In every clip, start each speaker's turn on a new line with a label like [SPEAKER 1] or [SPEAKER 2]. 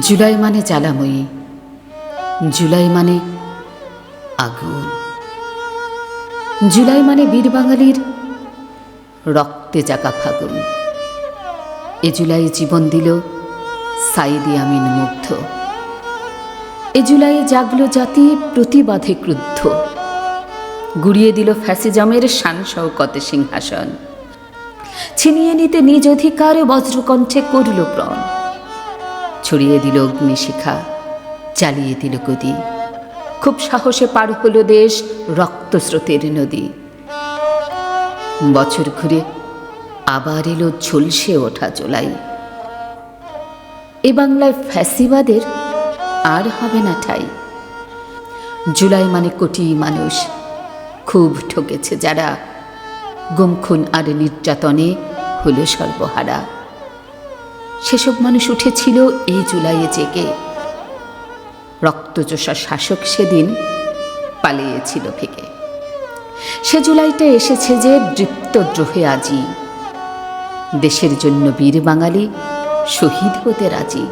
[SPEAKER 1] জুলাই মানে জ্বালাময়ী। জুলাই মানে আগুন। জুলাই মানে বীর বাঙালির রক্তে জাকা ফাগুন। এ জুলাই জীবন দিল সাইদি আমিন মুগ্ধ। এ জুলাইয়ে জাগলো জাতি প্রতিবাদে ক্রুদ্ধ। গুড়িয়ে দিল ফ্যাসিজমের শান শওকতে সিংহাসন। ছিনিয়ে নিতে নিজ অধিকার বজ্রকণ্ঠে করল প্রণ। ছড়িয়ে দিল অগ্নিশিখা চালিয়ে দিল গদি। খুব সাহসে পার হলো দেশ রক্তস্রোতের নদী। বছর ঘুরে আবার এলো ঝলসে ওঠা চোলাই এ বাংলায় ফ্যাসিবাদের আর হবে না ঠাই। জুলাই মানে কোটি মানুষ। খুব ঠকেছে যারা। গুমখুন আর নির্যাতনে হলো সর্বহারা। সেসব মানুষ উঠেছিল এই জুলাইয়ে জেগে। রক্তচোষা শাসক সেদিন পালিয়েছিল ফেকে সে জুলাইটা এসেছে যে দৃপ্তদ্রোহে আজি। দেশের জন্য বীর বাঙালি শহীদ হতে রাজি।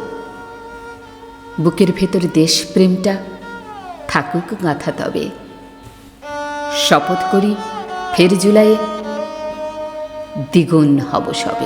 [SPEAKER 1] বুকের ভেতর দেশপ্রেমটা থাকুক গাঁথা তবে। শপথ করি, ফের জুলাইয়ে দ্বিগুণ হব সবে।